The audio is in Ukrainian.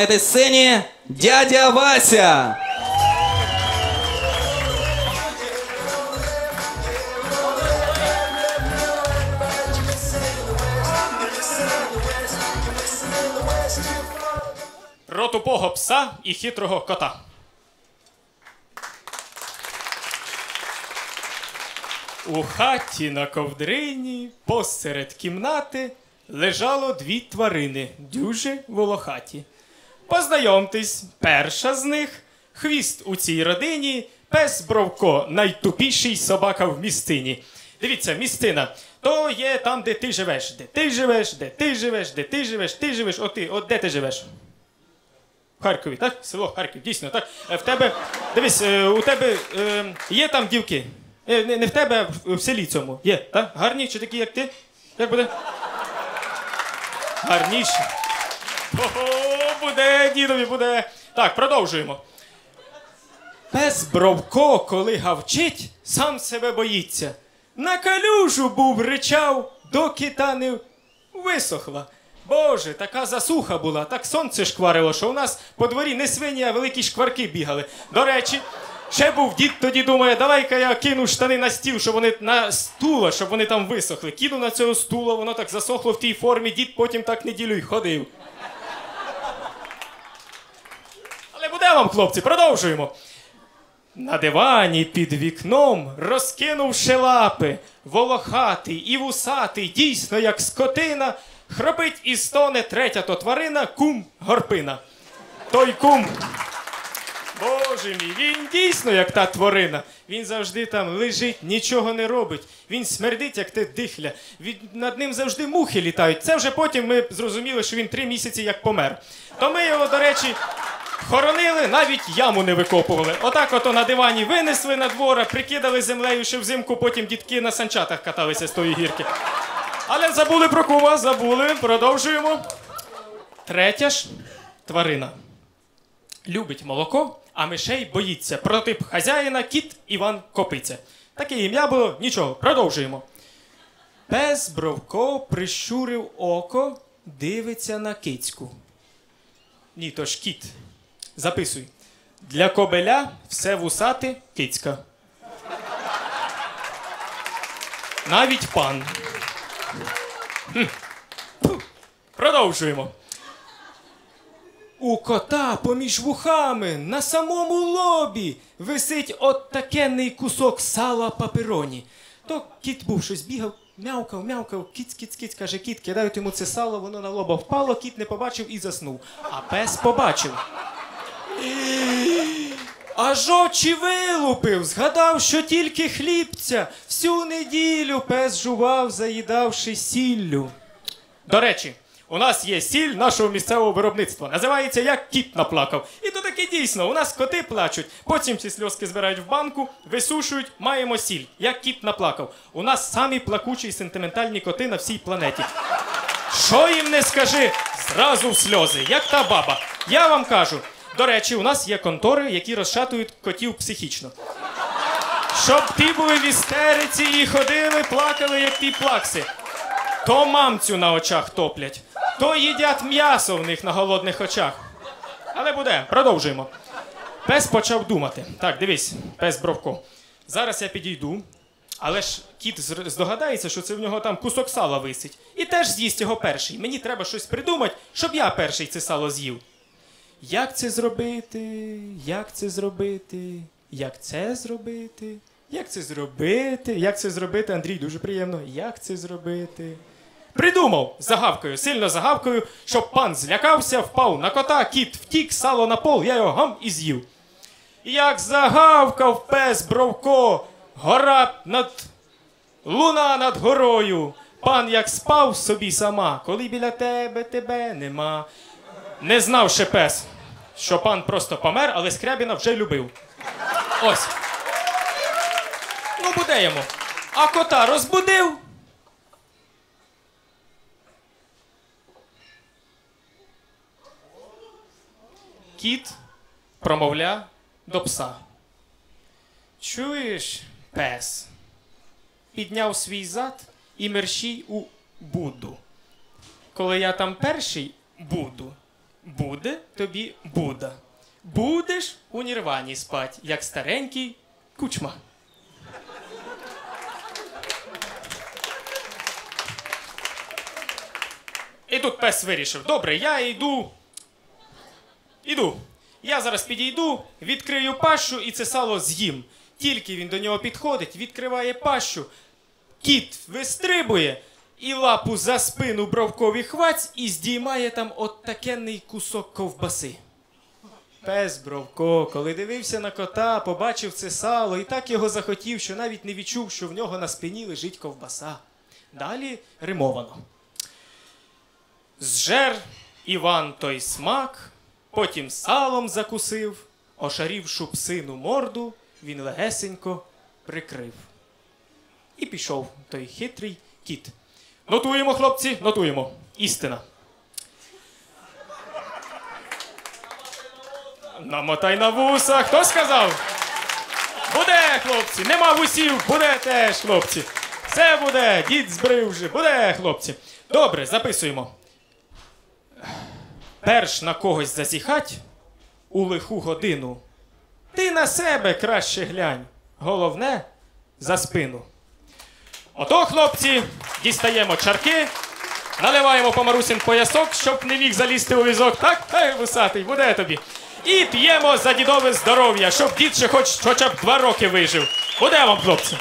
на этой сцене дядя Вася. Про тупого пса і хитрого кота. У хаті на ковдрині посеред кімнати лежало дві тварини, дуже волохаті. Познайомтесь, перша з них хвіст у цій родині, пес Бровко, найтупіший собака в містині. Дивіться, містина. То є там, де ти живеш. Де ти живеш, де ти живеш, де ти живеш, ти живеш, от ти, от де ти живеш? В Харкові, так? Село Харків, дійсно, так. Е, В тебе, дивись, е, у тебе е, є там дівки. Не, в тебе, а в селі цьому. Є, так? Гарні чи такі, як ти? Як буде? Гарніші. Ого, буде, дідові, буде. Так, продовжуємо. Пес Бровко, коли гавчить, сам себе боїться. На калюжу був ричав, доки та не висохла. Боже, така засуха була, так сонце шкварило, що у нас по дворі не свині, а великі шкварки бігали. До речі, ще був дід тоді думає, давай-ка я кину штани на стіл, щоб вони на стула, щоб вони там висохли. Кину на цього стула, воно так засохло в тій формі, дід потім так неділю й ходив. Але вам, хлопці, продовжуємо. На дивані під вікном, розкинувши лапи, волохатий і вусатий, дійсно як скотина, хропить і стоне третя то тварина, кум горпина. Той кум. Боже мій, він дійсно як та тварина. Він завжди там лежить, нічого не робить. Він смердить, як те дихля. Від, над ним завжди мухи літають. Це вже потім ми зрозуміли, що він три місяці як помер. То ми його, до речі, хоронили, навіть яму не викопували. Отак ото на дивані винесли на двора, прикидали землею, що взимку потім дітки на санчатах каталися з тої гірки. Але забули про кума, забули. Продовжуємо. Третя ж тварина. Любить молоко, а мишей боїться. Протип хазяїна кіт Іван Копиця. Таке ім'я було, нічого, продовжуємо. Пес Бровко прищурив око, дивиться на кицьку. Ні, то ж кіт. Записуй. Для кобеля все вусати кицька. Навіть пан. Продовжуємо. У кота поміж вухами на самому лобі висить от кусок сала папероні. То кіт був щось бігав, мявкав, мявкав, кіць, кіць, кіць, каже, кіт, кидають йому це сало, воно на лоба впало, кіт не побачив і заснув. А пес побачив. Аж очі вилупив, згадав, що тільки хлібця всю неділю пес жував, заїдавши сіллю. До речі, у нас є сіль нашого місцевого виробництва. Називається як кіт наплакав. І то таки дійсно, у нас коти плачуть, потім ці сльозки збирають в банку, висушують, маємо сіль, як кіт наплакав. У нас самі плакучі і сентиментальні коти на всій планеті. Що їм не скажи, зразу в сльози, як та баба. Я вам кажу. До речі, у нас є контори, які розшатують котів психічно. Щоб ті були в істериці і ходили, плакали, як ті плакси. То мамцю на очах топлять, то їдять м'ясо в них на голодних очах. Але буде, продовжуємо. Пес почав думати. Так, дивись, пес Бровко. Зараз я підійду, але ж кіт здогадається, що це в нього там кусок сала висить. І теж з'їсть його перший. Мені треба щось придумати, щоб я перший це сало з'їв. Як це зробити? Як це зробити? Як це зробити? Як це зробити? Як це зробити? Андрій, дуже приємно. Як це зробити? Придумав загавкою, сильно загавкою, щоб пан злякався, впав на кота, кіт втік, сало на пол, я його гам і з'їв. Як загавкав пес Бровко, гора над луна над горою. Пан як спав собі сама, коли біля тебе тебе нема. Не знав ще пес, що пан просто помер, але Скрябіна вже любив. Ось. Ну, буде йому. А кота розбудив. Кіт промовля до пса. Чуєш, пес? Підняв свій зад і мерщій у Будду. Коли я там перший буду, буде тобі Буда. Будеш у нірвані спать, як старенький кучма. І тут пес вирішив: добре, я йду. Іду. Я зараз підійду, відкрию пащу і це сало з'їм. Тільки він до нього підходить, відкриває пащу. Кіт вистрибує і лапу за спину бровкові хваць і здіймає там от такенний кусок ковбаси. Пес Бровко, коли дивився на кота, побачив це сало і так його захотів, що навіть не відчув, що в нього на спині лежить ковбаса. Далі римовано. Зжер Іван той смак, потім салом закусив, ошарівшу псину морду, він легесенько прикрив. І пішов той хитрий кіт. Нотуємо, хлопці, нотуємо. Істина. Намотай на вуса. Хто сказав? Буде, хлопці. Нема вусів, буде теж, хлопці. Все буде, дід збрив вже. Буде, хлопці. Добре, записуємо. Перш на когось засіхать у лиху годину. Ти на себе краще глянь. Головне за спину. Ото, хлопці, дістаємо чарки, наливаємо по Марусин поясок, щоб не міг залізти у візок. Так, Ей, вусатий, буде тобі. І п'ємо за дідове здоров'я, щоб дід ще хоч, хоча б два роки вижив. Буде вам, хлопці.